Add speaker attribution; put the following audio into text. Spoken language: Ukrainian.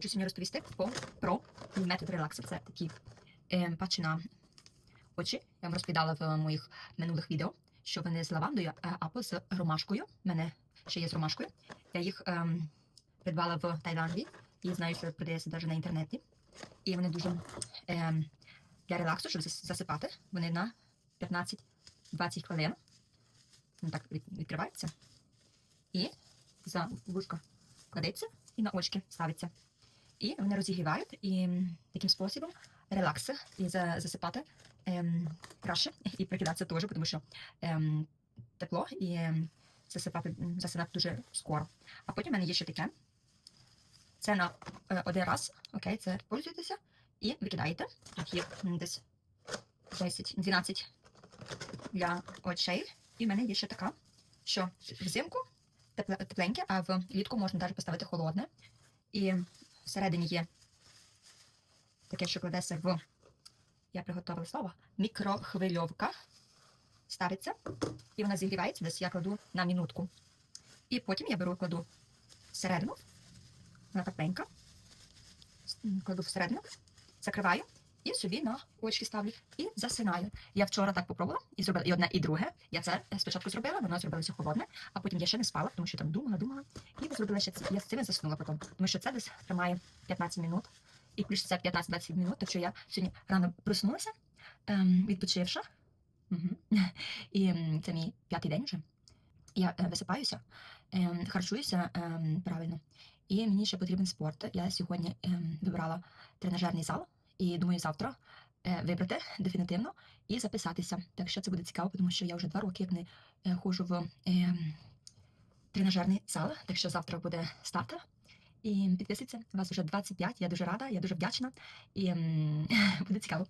Speaker 1: Хочу сьогодні розповісти по, про метод релаксу. Це такі е, патчі на очі. Я вам розповідала в моїх минулих відео, що вони з лавандою е, або з ромашкою. У мене ще є з ромашкою. Я їх ем, придбала в Таїланді і знаю, що продається навіть на інтернеті. І вони дуже ем, для релаксу, щоб засипати. Вони на 15-20 хвилин. Вони так відкриваються. І за вушко кладеться і на очки ставиться. І вони розігрівають і таким способом релакс і засипати ем, краще і прикидатися теж, тому що ем, тепло і ем, засипати, засинати дуже скоро. А потім в мене є ще таке. Це на е, один раз, окей, це пользуєтеся і викидаєте. Тут є десь 10-12 для очей. І в мене є ще така, що взимку тепле- тепленьке, а влітку можна навіть поставити холодне. І всередині є таке, що кладеться в, я приготувала слово, мікрохвильовка. Ставиться, і вона зігрівається, десь я кладу на минутку. І потім я беру, кладу всередину, вона тепленька, кладу всередину, закриваю і собі на очки ставлю і засинаю. Я вчора так попробувала і зробила і одне, і друге. Я це е, спочатку зробила, воно зробилося холодне, а потім я ще не спала, тому що там думала, думала. І зробила ще це. Я з цим заснула потім, тому що це десь тримає 15 минут. І плюс це 15-20 минут, так що я сьогодні рано проснулася, ем, відпочивши. Угу. І це мій п'ятий день вже. Я е, висипаюся, ем, харчуюся ем, правильно. І мені ще потрібен спорт. Я сьогодні ем, вибрала тренажерний зал і думаю завтра е, вибрати дефінітивно і записатися. Так що це буде цікаво, тому що я вже два роки як не е, ходжу в ем, тренажерний зал. Так що завтра буде старт. І підписуйтеся, вас вже 25, я дуже рада, я дуже вдячна. І ем, буде цікаво.